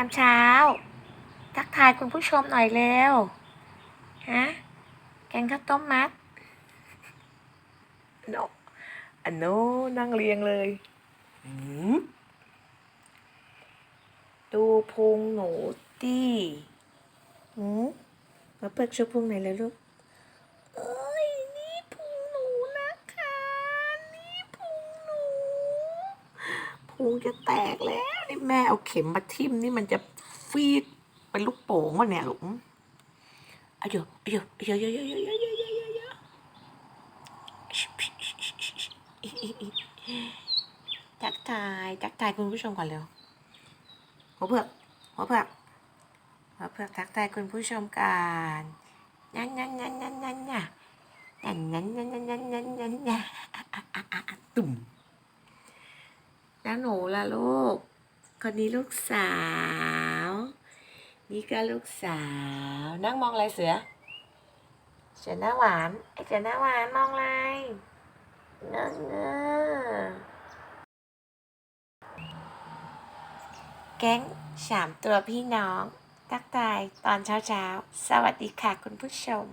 ยามเช้า ทักทายคุณผู้ชมหน่อยเร็วฮะแกงข้าวต้มมัดโนอันโนนั่งเรียงเลยหืมดูพุงหนูตีหืมมาเปิดชูพุงหน่อยเลยลูก เอ้ย นี่พุงหนูนะคะ นี่พุงหนู พุงจะแตกแล้วนี่แม่เอาเข็มมาทิ่มนี่มันจะฟีดเป็นลูกโป่งวะเนี่ยลูกอะเดียวอะเดียวอะเดียวเดียวเดียวเดียวเดียวเดียวเดียวเดียวทักทายทักทายคุณผู้ชมก่อนเร็วหัวเผือกหัวเผือกหัวเผือกทักทายคุณผู้ชมกันนั่นนั่นนั่นนั่นนั่นน่ะนั่นนั่นนั่นนั่นนั่นนั่นนั่นน่ะอะอะอะอะอะตุ่ม แล้วหนูล่ะลูก คนนี้ลูกสาว นี่ก็ลูกสาว นั่งมองอะไรเสือ เสือหน้าหวานไอเสือหน้าหวานมองอะไรเงอะเงอะแก๊งสามตัวพี่น้องทักทายตอนเช้าๆสวัสดีค่ะคุณผู้ชม